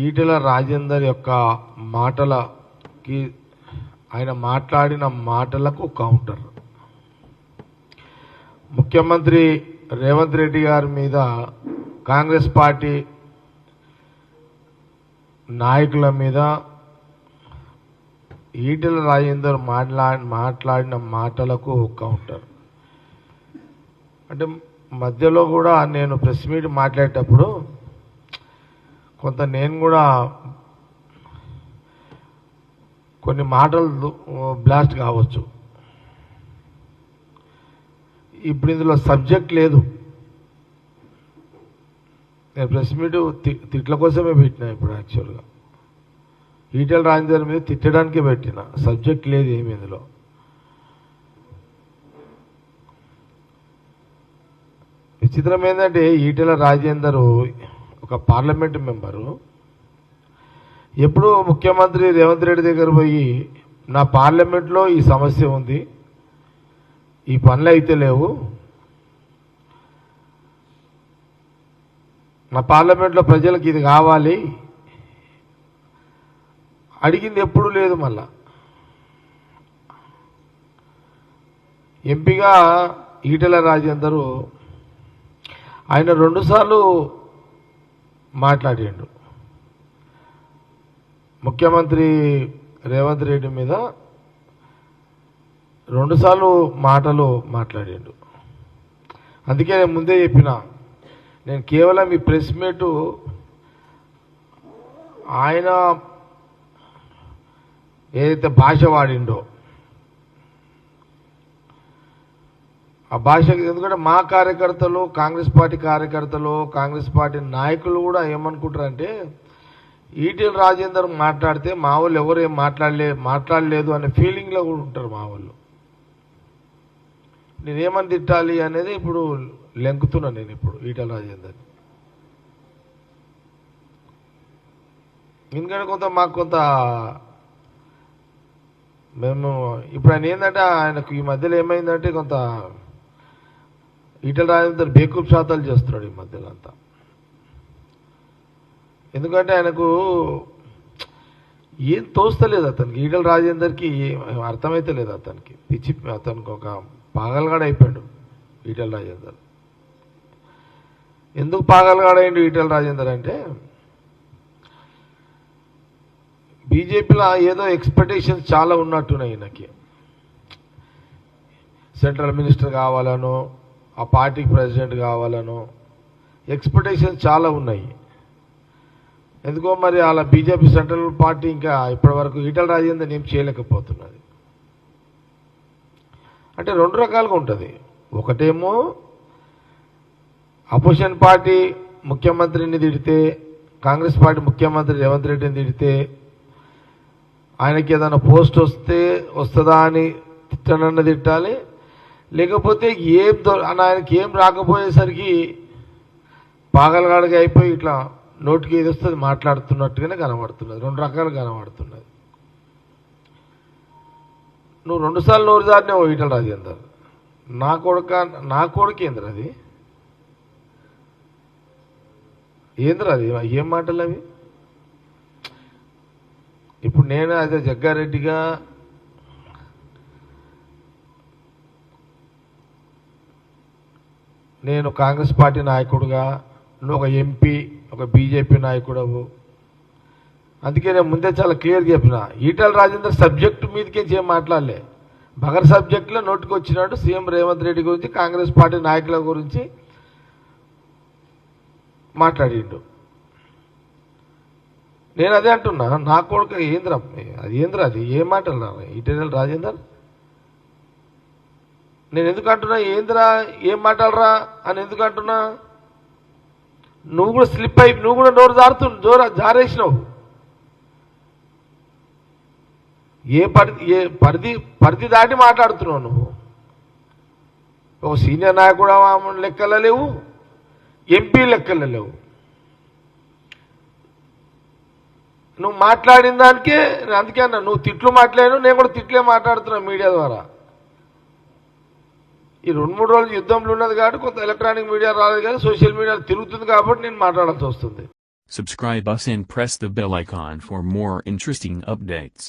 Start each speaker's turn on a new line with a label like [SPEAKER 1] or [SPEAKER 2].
[SPEAKER 1] ఈటెల రాజేందర్ యొక్క మాటలకి ఆయన మాట్లాడిన మాటలకు కౌంటర్. ముఖ్యమంత్రి రేవంత్ రెడ్డి గారి మీద కాంగ్రెస్ పార్టీ నాయకుల మీద ఈటెల రాజేందర్ మాట్లా మాట్లాడిన మాటలకు కౌంటర్. అంటే మధ్యలో కూడా నేను ప్రెస్ మీట్ మాట్లాడేటప్పుడు కొంత నేను కూడా కొన్ని మాటలు బ్లాస్ట్ కావచ్చు. ఇప్పుడు ఇందులో సబ్జెక్ట్ లేదు. నేను ప్రెస్ మీట్ తి- తిట్ల కోసమే పెట్టిన ఇప్పుడు యాక్చువల్గా. ఈటెల రాజేందర్ మీద తిట్టడానికే పెట్టిన. సబ్జెక్ట్ లేదు ఏమి ఇందులో. విచిత్రం ఏంటంటే ఈటెల రాజేందర్ ఒక పార్లమెంట్ మెంబరు. ఎప్పుడు ముఖ్యమంత్రి రేవంత్ రెడ్డి దగ్గర పోయి నా పార్లమెంట్లో ఈ సమస్య ఉంది ఈ పనులు అయితే లేవు. నా పార్లమెంట్లో ప్రజలకు ఇది కావాలి. అడిగింది ఎప్పుడు లేదు మళ్ళా. ఎంపీగా ఈటెల రాజేందరు ఆయన రెండుసార్లు మాట్లాడిండు ముఖ్యమంత్రి రేవంత్ రెడ్డి మీద రెండుసార్లు మాటలు మాట్లాడిండు అందుకే నేను ముందే చెప్పిన నేను కేవలం ఈ ప్రెస్ మీటు ఆయన ఏదైతే భాష వాడిండో ఆ భాష ఎందుకంటే మా కార్యకర్తలు కాంగ్రెస్ పార్టీ కార్యకర్తలు కాంగ్రెస్ పార్టీ నాయకులు కూడా ఏమనుకుంటారంటే ఈటెల రాజేందర్ మాట్లాడితే మా వాళ్ళు ఎవరు ఏం మాట్లాడలే మాట్లాడలేదు అనే ఫీలింగ్లో కూడా ఉంటారు మా వాళ్ళు. నేనేమని తిట్టాలి అనేది ఇప్పుడు లెంకుతున్నాను నేను ఇప్పుడు ఈటల రాజేందర్ ఎందుకంటే కొంత మాకు కొంత మేము ఇప్పుడు ఆయన ఏంటంటే ఆయనకు ఈ మధ్యలో ఏమైందంటే కొంత ఈటల రాజేందర్ బేకూప్ శాతాలు చేస్తున్నాడు ఈ మధ్యలో అంతా. ఎందుకంటే ఆయనకు ఏం తోస్తలేదు అతనికి. ఈటల రాజేందర్కి ఏం అర్థమైతే లేదు అతనికి. పిచ్చి అతనికి ఒక పాగలగాడు అయిపోయాడు ఈటల రాజేందర్. ఎందుకు పాగలగాడైండు ఈటల రాజేందర్ అంటే బీజేపీలో ఏదో ఎక్స్పెక్టేషన్స్ చాలా ఉన్నట్టున్నాయి ఈయనకి. సెంట్రల్ మినిస్టర్ కావాలనో ఆ పార్టీకి ప్రెసిడెంట్ కావాలనో. ఎక్స్పెక్టేషన్స్ చాలా ఉన్నాయి. ఎందుకో మరి అలా బీజేపీ సెంట్రల్ పార్టీ ఇంకా ఇప్పటివరకు ఈటల రాజేందర్ ఏం చేయలేకపోతున్నది. అంటే రెండు రకాలుగా ఉంటుంది. ఒకటేమో అపోజిషన్ పార్టీ ముఖ్యమంత్రిని తిడితే కాంగ్రెస్ పార్టీ ముఖ్యమంత్రి రేవంత్ రెడ్డిని తిడితే ఆయనకి ఏదైనా పోస్ట్ వస్తే వస్తుందా అని తిట్టనన్న తిట్టాలి. లేకపోతే ఏం దొ ఆయనకి ఏం రాకపోయేసరికి పాగలగాడిగా అయిపోయి ఇట్లా నోటికి ఏది వస్తుంది మాట్లాడుతున్నట్టుగానే కనబడుతున్నది. రెండు రకాలు కనబడుతున్నది. నువ్వు రెండుసార్లు నోరు దారినే ఈటల రాజేందర్. నా కొడుక నా కొడుకు ఏంద్ర అది? ఏంద్ర అది? ఏం మాటలు అవి? ఇప్పుడు నేను అదే జగ్గారెడ్డిగా నేను కాంగ్రెస్ పార్టీ నాయకుడుగా నువ్వు ఒక ఎంపీ ఒక బీజేపీ నాయకుడవు. అందుకే నేను ముందే చాలా క్లియర్ చెప్పిన ఈటల రాజేందర్ సబ్జెక్టు మీదకే ఏం మాట్లాడలే. బగర్ సబ్జెక్టులో నోటికి వచ్చినాడు సీఎం రేవంత్ రెడ్డి గురించి కాంగ్రెస్ పార్టీ నాయకుల గురించి మాట్లాడిండు. నేను అదే అంటున్నా నా కొడుకు ఏంద్ర అది ఏంద్ర అది ఏం మాటలు ఈటెనల్ రాజేందర్? నేను ఎందుకు అంటున్నా? ఏందిరా? ఏం మాట్లాడరా? అని ఎందుకు అంటున్నా? నువ్వు కూడా స్లిప్ అయి నువ్వు కూడా నోరు జారుతు జోర జారేసినావు. ఏ పరిధి ఏ పరిధి పరిధి దాటి మాట్లాడుతున్నావు నువ్వు? ఒక సీనియర్ నాయకుడు లెక్కల లేవు ఎంపీ లెక్కల లేవు. నువ్వు మాట్లాడిన దానికే అందుకే అన్నా నువ్వు తిట్లు మాట్లాడాను నేను కూడా తిట్లే మాట్లాడుతున్నా మీడియా ద్వారా. ఈ రెండు మూడు రోజులు యుద్ధంలో ఉన్నది కాబట్టి కొంత ఎలక్ట్రానిక్ మీడియా రాలేదు కానీ సోషల్ మీడియా తిరుగుతుంది కాబట్టి నేను మాట్లాడాల్సి వస్తుంది
[SPEAKER 2] Subscribe us and press the bell icon for more interesting updates.